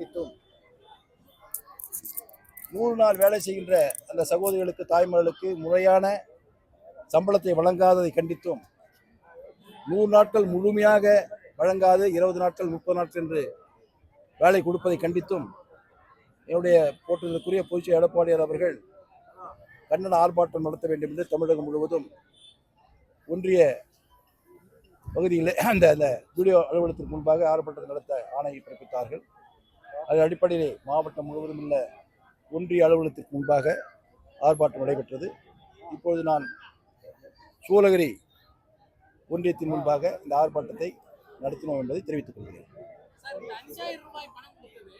கண்டித்தும் நூறு நாள் வேலை செய்கின்ற அந்த சகோதரிகளுக்கு தாய்மார்களுக்கு முறையான சம்பளத்தை வழங்காததை கண்டித்தும். நூறு நாட்கள் முழுமையாக வழங்காது இருபது நாட்கள் முப்பது நாட்கள் என்று வேலை கொடுப்பதை கண்டித்தும். என்னுடைய போற்றுதலுக்குரிய பொதுச்செயல் எடப்பாடியார் அவர்கள் கண்டன ஆர்ப்பாட்டம் நடத்த வேண்டும் என்று தமிழகம் முழுவதும் ஒன்றிய பகுதியில் அந்த அந்த வீடியோ அலுவலகத்திற்கு முன்பாக ஆர்ப்பாட்டம் நடத்த ஆணையை பிறப்பித்தார்கள். அதன் அடிப்படையிலே மாவட்டம் முழுவதும் உள்ள ஒன்றிய அலுவலகத்திற்கு முன்பாக ஆர்ப்பாட்டம் நடைபெற்றது. இப்பொழுது நான் சூலகிரி ஒன்றியத்தின் முன்பாக இந்த ஆர்ப்பாட்டத்தை நடத்தினோம் என்பதை தெரிவித்துக் கொள்கிறேன் சார் இந்த அஞ்சாயிரம் ரூபாய் பணம் கொடுத்தது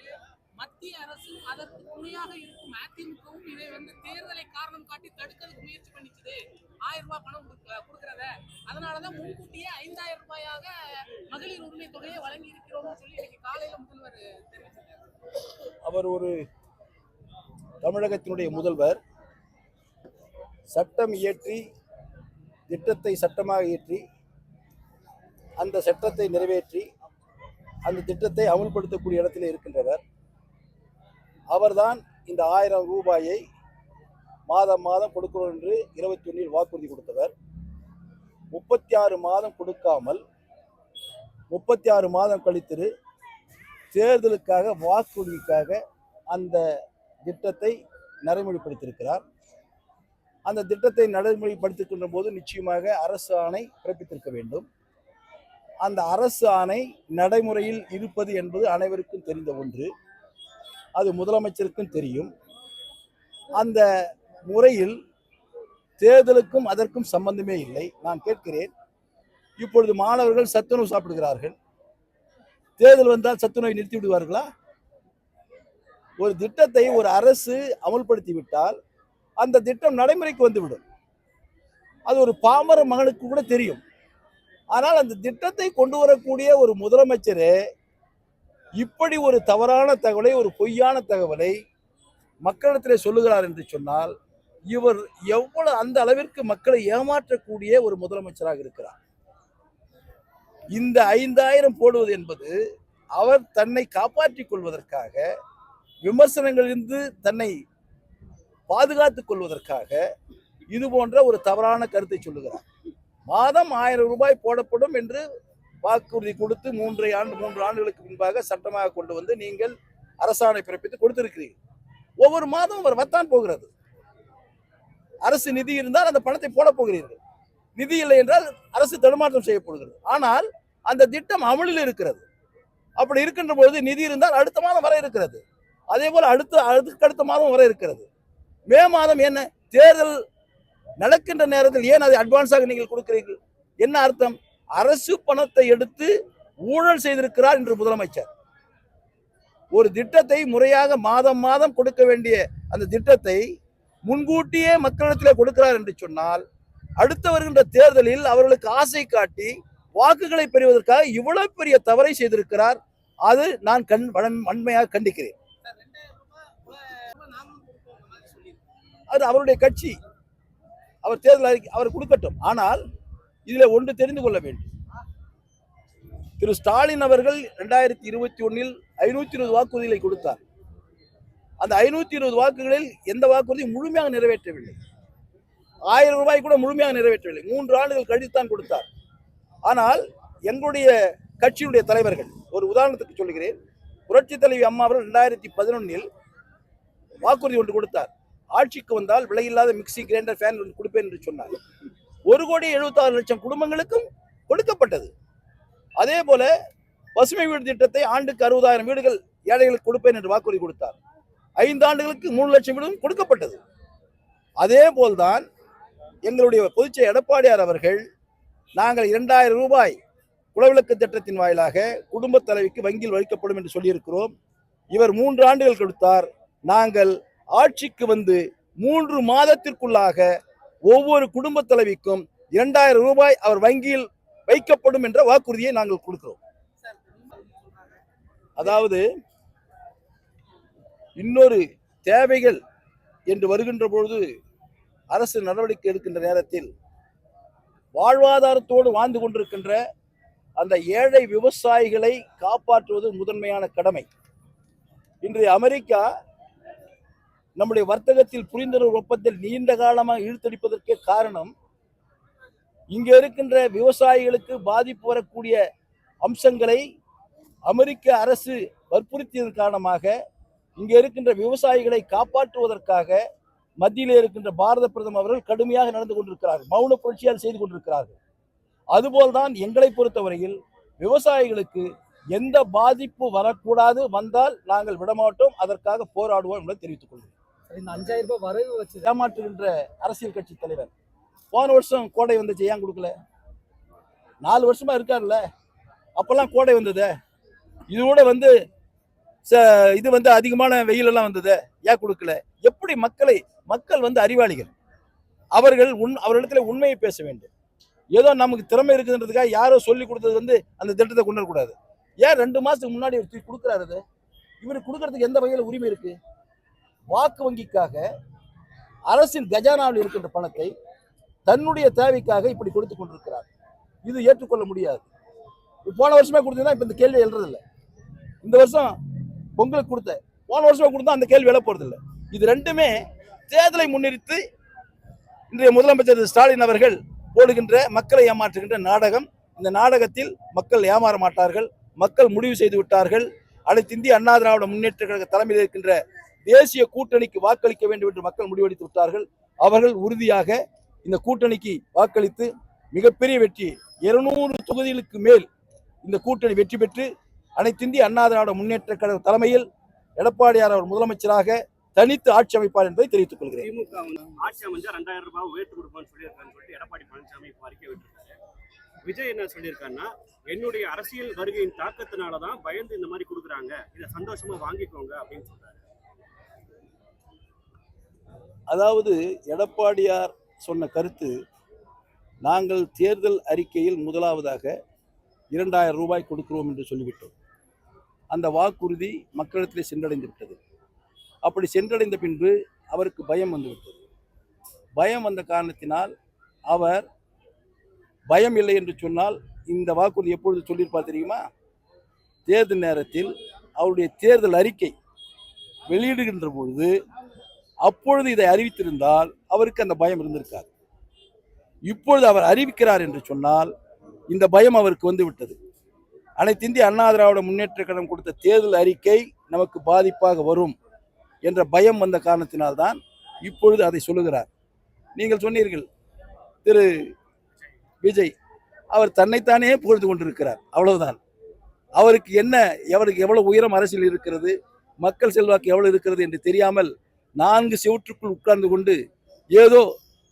மத்திய அரசு அதற்கு துணையாக இருக்கும் அதிமுகவும் இதை வந்து தேர்தலை காரணம் காட்டி தடுக்கிறதுக்கு முயற்சி பண்ணிச்சுது ஆயிரம் ரூபாய் பணம் கொடுக்க- கொடுக்கறத. அதனாலதான் முன்கூட்டியே ஐந்தாயிரம் ரூபாயாக மகளிர் உரிமை தொகையை வழங்கி இருக்கிறோம்னு சொல்லி இன்னைக்கு காலையில முதல்வர் தெரிவிச்சிருக்காரு. அவர் ஒரு தமிழகத்தினுடைய முதல்வர். சட்டம் இயற்றி திட்டத்தை சட்டமாக இயற்றி அந்த சட்டத்தை நிறைவேற்றி அந்த திட்டத்தை அமல்படுத்தக்கூடிய இடத்தில் இருக்கின்றவர். அவர்தான் இந்த ஆயிரம் ரூபாயை மாதம் மாதம் கொடுக்கிறோம் என்று இருபத்தி ஒன்றில் வாக்குறுதி கொடுத்தவர். முப்பத்தி ஆறு மாதம் கொடுக்காமல் முப்பத்தி ஆறு மாதம் கழித்து தேர்தலுக்காக வாக்குறுதிக்காக அந்த திட்டத்தை நடைமுறைப்படுத்தியிருக்கிறார். அந்த திட்டத்தை நடைமுறைப்படுத்துகின்ற போது நிச்சயமாக அரசு ஆணை பிறப்பித்திருக்க வேண்டும். அந்த அரசு ஆணை நடைமுறையில் இருப்பது என்பது அனைவருக்கும் தெரிந்த ஒன்று. அது முதலமைச்சருக்கும் தெரியும். அந்த முறையில் தேர்தலுக்கும் அதற்கும் சம்பந்தமே இல்லை. நான் கேட்கிறேன் இப்பொழுது மாணவர்கள் சத்துணவு சாப்பிடுகிறார்கள். தேர்தல் வந்தால் சத்துணவை நிறுத்தி விடுவார்களா? ஒரு திட்டத்தை ஒரு அரசு அமல்படுத்தி விட்டால் அந்த திட்டம் நடைமுறைக்கு வந்துவிடும். அது ஒரு பாமர மகனுக்கு கூட தெரியும். ஆனால் அந்த திட்டத்தை கொண்டு வரக்கூடிய ஒரு முதலமைச்சரே இப்படி ஒரு தவறான தகவலை ஒரு பொய்யான தகவலை மக்களிடத்திலே சொல்லுகிறார் என்று சொன்னால் இவர் எவ்வளவு அந்த அளவிற்கு மக்களை ஏமாற்றக்கூடிய ஒரு முதலமைச்சராக இருக்கிறார். இந்த ஐந்தாயிரம் போடுவது என்பது அவர் தன்னை காப்பாற்றிக் கொள்வதற்காக விமர்சனங்களிலிருந்து தன்னை பாதுகாத்துக் கொள்வதற்காக இது போன்ற ஒரு தவறான கருத்தை சொல்லுகிறார். மாதம் ஆயிரம் ரூபாய் போடப்படும் என்று வாக்குறுதி கொடுத்து மூன்றை ஆண்டு மூன்று ஆண்டுகளுக்கு முன்பாக சட்டமாக கொண்டு வந்து நீங்கள் அரசாணை பிறப்பித்து கொடுத்திருக்கிறீர்கள். ஒவ்வொரு மாதம் அவர் வத்தான் போகிறது. அரசு நிதி இருந்தால் அந்த பணத்தை போட போகிறீர்கள். நிதி இல்லை என்றால் அரசு தடுமாற்றம் செய்யப்படுகிறது. ஆனால் அந்த திட்டம் அமலில் இருக்கிறது. அப்படி இருக்கின்ற பொழுது நிதி இருந்தால் அடுத்த மாதம் வர இருக்கிறது. அதே போல அடுத்த அதுக்கு அடுத்த மாதம் வர இருக்கிறது. மே மாதம் என்ன? தேர்தல் நடக்கின்ற நேரத்தில் ஏன் அதை அட்வான்ஸாக நீங்கள் கொடுக்கிறீர்கள்? என்ன அர்த்தம்? அரசு பணத்தை எடுத்து ஊழல் செய்திருக்கிறார் என்று முதலமைச்சர். ஒரு திட்டத்தை முறையாக மாதம் மாதம் கொடுக்க வேண்டிய அந்த திட்டத்தை முன்கூட்டியே மக்களிடத்தில் கொடுக்கிறார் என்று சொன்னால் அடுத்து வருகின்ற தேர்தலில் அவர்களுக்கு ஆசை காட்டி வாக்குகளை பெறுவதற்காக இவ்வளவு பெரிய தவறை செய்திருக்கிறார் அது நான் கண் வன்- வன்மையாக கண்டிக்கிறேன். அது அவருடைய கட்சி. அவர் தேர்தல் அறிக்கை அவர் கொடுக்கட்டும். ஆனால் இதில் ஒன்று தெரிந்து கொள்ள வேண்டும். திரு ஸ்டாலின் அவர்கள் ரெண்டாயிரத்தி இருபத்தி ஒன்னில் ஐநூத்தி இருபது வாக்குறுதிகளை கொடுத்தார். அந்த ஐநூத்தி இருபது வாக்குகளில் எந்த வாக்குறுதியும் முழுமையாக நிறைவேற்றவில்லை. ஆயிரம் ரூபாய் கூட முழுமையாக நிறைவேற்றவில்லை. மூன்று ஆண்டுகள் கழித்தான் கொடுத்தார். ஆனால் எங்களுடைய கட்சியினுடைய தலைவர்கள் ஒரு உதாரணத்துக்கு சொல்கிறேன். புரட்சி தலைவி அம்மா அவர்கள் ரெண்டாயிரத்தி பதினொன்னில் வாக்குறுதி ஒன்று கொடுத்தார். ஆட்சிக்கு வந்தால் விலையில்லாத மிக்ஸி கிரைண்டர் ஃபேன் ஒன்று கொடுப்பேன் என்று சொன்னார். ஒரு கோடி எழுபத்தாறு லட்சம் குடும்பங்களுக்கும் கொடுக்கப்பட்டது. அதே போல பசுமை வீடு திட்டத்தை ஆண்டுக்கு அறுபதாயிரம் வீடுகள் ஏழைகளுக்கு கொடுப்பேன் என்று வாக்குறுதி கொடுத்தார். ஐந்து ஆண்டுகளுக்கு மூணு லட்சம் வீடும் கொடுக்கப்பட்டது. அதே போல்தான் எங்களுடைய பொதுச்செய எடப்பாடியார் அவர்கள் நாங்கள் இரண்டாயிரம் ரூபாய் குலவிளக்கு திட்டத்தின் வாயிலாக குடும்பத் தலைவிக்கு வங்கியில் வைக்கப்படும் என்று சொல்லியிருக்கிறோம். இவர் மூன்று ஆண்டுகள் கொடுத்தார். நாங்கள் ஆட்சிக்கு வந்து மூன்று மாதத்திற்குள்ளாக ஒவ்வொரு குடும்ப தலைவிக்கும் இரண்டாயிரம் ரூபாய் அவர் வங்கியில் வைக்கப்படும் என்ற வாக்குறுதியை நாங்கள் கொடுக்கிறோம். அதாவது இன்னொரு தேவைகள் என்று வருகின்ற பொழுது அரசு நடவடிக்கை எடுக்கின்ற நேரத்தில் வாழ்வாதாரத்தோடு வாழ்ந்து கொண்டிருக்கின்ற அந்த ஏழை விவசாயிகளை காப்பாற்றுவது முதன்மையான கடமை. இன்று அமெரிக்கா நம்முடைய வர்த்தகத்தில் புரிந்துணர்வு ஒப்பந்தத்தில் நீண்ட காலமாக இழுத்தடிப்பதற்கே காரணம் இங்கே இருக்கின்ற விவசாயிகளுக்கு பாதிப்பு வரக்கூடிய அம்சங்களை அமெரிக்க அரசு வற்புறுத்தியதன் காரணமாக இங்கே இருக்கின்ற விவசாயிகளை காப்பாற்றுவதற்காக மத்தியில் இருக்கின்ற பாரத பிரதமர் அவர்கள் கடுமையாக நடந்து கொண்டிருக்கிறார்கள் மௌன புரட்சியால் செய்து கொண்டிருக்கிறார்கள். அதுபோல்தான் எங்களை பொறுத்தவரையில் விவசாயிகளுக்கு எந்த பாதிப்பு வரக்கூடாது வந்தால் நாங்கள் விடமாட்டோம் அதற்காக போராடுவோம் என்பதை தெரிவித்துக் கொள்கிறோம் இந்த அஞ்சாயிரம் ரூபாய் வரவு வச்சு ஏமாற்றுகின்ற அரசியல் கட்சி தலைவர். போன வருஷம் கோடை வந்துச்சு ஏன் கொடுக்கல? நாலு வருஷமா இருக்கார்ல அப்பெல்லாம் கோடை வந்தது. இது கூட வந்து ச- இது வந்து அதிகமான வெயில் எல்லாம் வந்தது. ஏன் கொடுக்கல? எப்படி மக்களை மக்கள் வந்து அறிவாளிகள்? அவர்கள் உண் அவர்களிடத்துல உண்மையை பேச வேண்டும். ஏதோ நமக்கு திறமை இருக்குதுன்றதுக்காக யாரோ சொல்லி கொடுத்தது வந்து அந்த திட்டத்தை கொண்டு வரக்கூடாது. ஏன் ரெண்டு மாசத்துக்கு முன்னாடி கொடுக்குறாரு இவருக்கு இவர் கொடுக்கறதுக்கு எந்த வகையில் உரிமை இருக்கு? வாக்கு வங்கிக்காக அரசின் கஜானாவில் இருக்கின்ற பணத்தை தன்னுடைய தேவைக்காக இப்படி கொடுத்து கொண்டிருக்கிறார். இது ஏற்றுக்கொள்ள முடியாது. போன வருஷமே கொடுத்தீங்கன்னா இப்ப இந்த கேள்வி எழுறதில்லை இந்த வருஷம் பொங்கலுக்கு கொடுத்த போன வருஷமே கொடுத்தா அந்த கேள்வி எழ போறதில்லை. இது ரெண்டுமே தேர்தலை முன்னிறுத்து இன்றைய முதலமைச்சர் ஸ்டாலின் அவர்கள் போடுகின்ற மக்களை ஏமாற்றுகின்ற நாடகம். இந்த நாடகத்தில் மக்கள் ஏமாற மாட்டார்கள் மக்கள் முடிவு செய்து விட்டார்கள். அனைத்து இந்திய அண்ணா திராவிட முன்னேற்ற கழக தலைமையில் இருக்கின்ற தேசிய கூட்டணிக்கு வாக்களிக்க வேண்டும் என்று மக்கள் முடிவெடுத்து விட்டார்கள். அவர்கள் உறுதியாக இந்த கூட்டணிக்கு வாக்களித்து மிகப்பெரிய வெற்றி இருநூறு தொகுதிகளுக்கு மேல் இந்த கூட்டணி வெற்றி பெற்று அனைத்திந்திய அண்ணா திராவிட முன்னேற்ற கழக தலைமையில் எடப்பாடியார் அவர் முதலமைச்சராக தனித்து ஆட்சி அமைப்பார் என்பதை தெரிவித்துக் கொள்கிறேன். திமுக ஆட்சி அமைஞ்சா ரெண்டாயிரம் ரூபாய் உயர்த்தி கொடுப்போம்னு சொல்லியிருக்கான்னு சொல்லிட்டு எடப்பாடி பழனிசாமி இப்போ அறிக்கை விட்டுருக்காரு. விஜய் என்ன சொல்லியிருக்காருன்னா என்னுடைய அரசியல் வருகையின் தாக்கத்தினால தான் பயந்து இந்த மாதிரி கொடுக்குறாங்க. இதை சந்தோஷமா வாங்கிக்கோங்க அப்படின்னு சொல்றாரு. அதாவது எடப்பாடியார் சொன்ன கருத்து நாங்கள் தேர்தல் அறிக்கையில் முதலாவதாக இரண்டாயிரம் ரூபாய் கொடுக்கிறோம் என்று சொல்லிவிட்டோம். அந்த வாக்குறுதி மக்களிடத்திலே சென்றடைந்து விட்டது அப்படி சென்றடைந்த பின்பு அவருக்கு பயம் வந்துவிட்டது. பயம் வந்த காரணத்தினால் அவர் பயம் இல்லை என்று சொன்னால் இந்த வாக்குறுதி எப்பொழுது சொல்லியிருப்பார் தெரியுமா? தேர்தல் நேரத்தில் அவருடைய தேர்தல் அறிக்கை வெளியிடுகின்ற பொழுது அப்பொழுது இதை அறிவித்திருந்தால் அவருக்கு அந்த பயம் இருந்திருக்காது. இப்பொழுது அவர் அறிவிக்கிறார் என்று சொன்னால் இந்த பயம் அவருக்கு வந்து விட்டது. அனைத்து இந்திய அண்ணா திராவிட முன்னேற்ற கழகம் கொடுத்த தேர்தல் அறிக்கை நமக்கு பாதிப்பாக வரும் என்ற பயம் வந்த காரணத்தினால்தான் இப்பொழுது அதை சொல்லுகிறார். நீங்கள் சொன்னீர்கள் திரு விஜய் அவர் தன்னைத்தானே புகழ்ந்து கொண்டிருக்கிறார் அவ்வளவுதான். அவருக்கு என்ன அவருக்கு எவ்வளவு உயரம் அரசியல் இருக்கிறது மக்கள் செல்வாக்கு எவ்வளவு இருக்கிறது என்று தெரியாமல் நான்கு செவற்றுக்குள் உட்கார்ந்து கொண்டு ஏதோ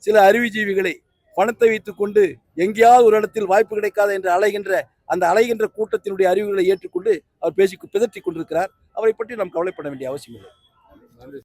சில அறிவுஜீவிகளை பணத்தை வைத்துக்கொண்டு எங்கேயாவது ஒரு இடத்தில் வாய்ப்பு கிடைக்காத என்று அலைகின்ற அந்த அலைகின்ற கூட்டத்தினுடைய அறிவுகளை ஏற்றுக்கொண்டு அவர் பேசி பிதற்றி கொண்டிருக்கிறார். அவரை பற்றி நாம் கவலைப்பட வேண்டிய அவசியம் இல்லை